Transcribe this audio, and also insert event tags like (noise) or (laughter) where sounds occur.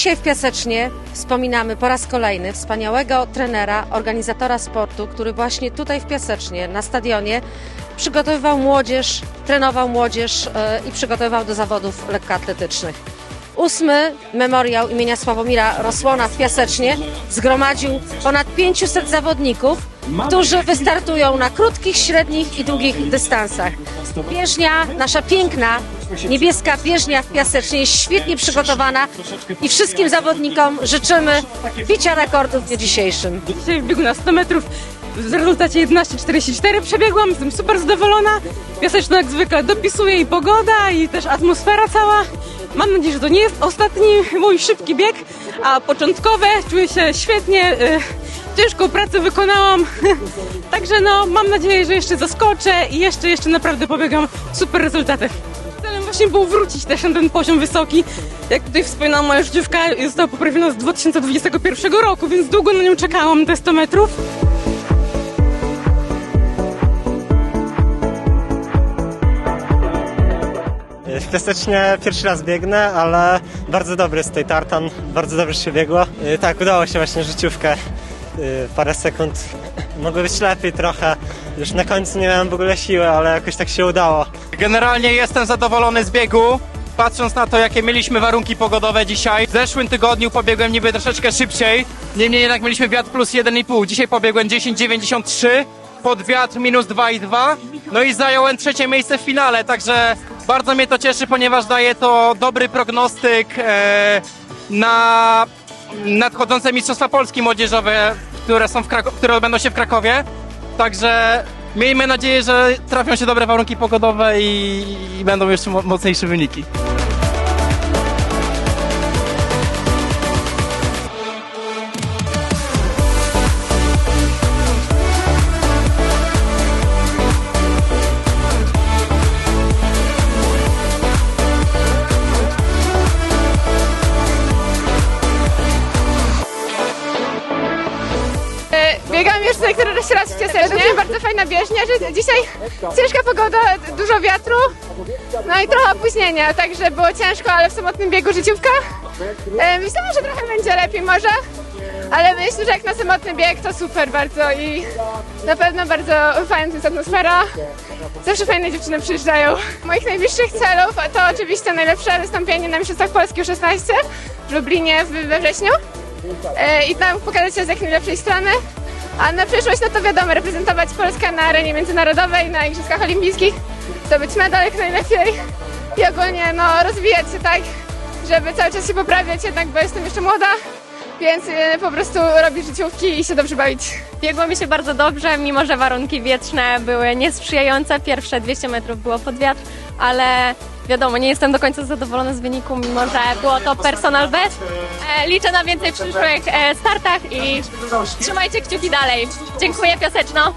Dzisiaj w Piasecznie wspominamy po raz kolejny wspaniałego trenera, organizatora sportu, który właśnie tutaj w Piasecznie, na stadionie, przygotowywał młodzież, trenował młodzież e, i przygotowywał do zawodów lekkoatletycznych. Ósmy memoriał imienia Sławomira Rosłona w Piasecznie zgromadził ponad 500 zawodników, którzy wystartują na krótkich, średnich i długich dystansach. Bieżnia, nasza piękna niebieska bieżnia w Piasecznie jest świetnie przygotowana i wszystkim zawodnikom życzymy bicia rekordów w dniu dzisiejszym. Dzisiaj w biegu na 100 metrów w rezultacie 11.44 przebiegłam, jestem super zadowolona. Piaseczno jak zwykle dopisuje i pogoda, i też atmosfera cała. Mam nadzieję, że to nie jest ostatni mój szybki bieg, a początkowe czuję się świetnie. y, Ciężką pracę wykonałam, (laughs) także no mam nadzieję, że jeszcze zaskoczę i jeszcze, jeszcze naprawdę pobiegam super rezultaty. Właśnie było wrócić też na ten poziom wysoki. Jak tutaj wspominała moja życiówka, została poprawiona z 2021 roku, więc długo na nią czekałam, te 100 metrów. W Piasecznie pierwszy raz biegnę, ale bardzo dobry jest tutaj tartan, bardzo dobrze się biegło. Yy, Tak, udało się właśnie życiówkę. Yy, Parę sekund mogło być lepiej trochę. Już na końcu nie miałem w ogóle siły, ale jakoś tak się udało. Generalnie jestem zadowolony z biegu. Patrząc na to, jakie mieliśmy warunki pogodowe dzisiaj. W zeszłym tygodniu pobiegłem niby troszeczkę szybciej. Niemniej jednak mieliśmy wiatr plus 1,5. Dzisiaj pobiegłem 10,93. Pod wiatr minus 2,2. No i zająłem trzecie miejsce w finale. Także bardzo mnie to cieszy, ponieważ daje to dobry prognostyk e, na nadchodzące Mistrzostwa Polski Młodzieżowe, które, są w Krako- które odbędą się w Krakowie. Także miejmy nadzieję, że trafią się dobre warunki pogodowe i, i będą jeszcze mo- mocniejsze wyniki. Tutaj któryś raz w Ciasecznie. Bardzo fajna bieżnia, że dzisiaj ciężka pogoda, dużo wiatru, no i trochę opóźnienia, także było ciężko, ale w samotnym biegu życiówka. Myślałam, że trochę będzie lepiej może, ale myślę, że jak na samotny bieg to super bardzo i na pewno bardzo fajna jest atmosfera. Zawsze fajne dziewczyny przyjeżdżają. Moich najbliższych celów to oczywiście najlepsze wystąpienie na Mistrzostwach Polski U16 w Lublinie we wrześniu e, i tam pokazać się z jak najlepszej strony. A na przyszłość, no to wiadomo, reprezentować Polskę na arenie międzynarodowej, na Igrzyskach Olimpijskich, zdobyć medal jak najlepiej i ogólnie no, rozwijać się tak, żeby cały czas się poprawiać, jednak bo jestem jeszcze młoda, więc e, po prostu robić życiówki i się dobrze bawić. Biegło mi się bardzo dobrze, mimo że warunki wietrzne były niesprzyjające. Pierwsze 200 metrów było pod wiatr, ale wiadomo, nie jestem do końca zadowolona z wyniku, mimo że było to personal best. E, liczę na więcej przyszłych e, startach i trzymajcie kciuki dalej. Dziękuję Piaseczno.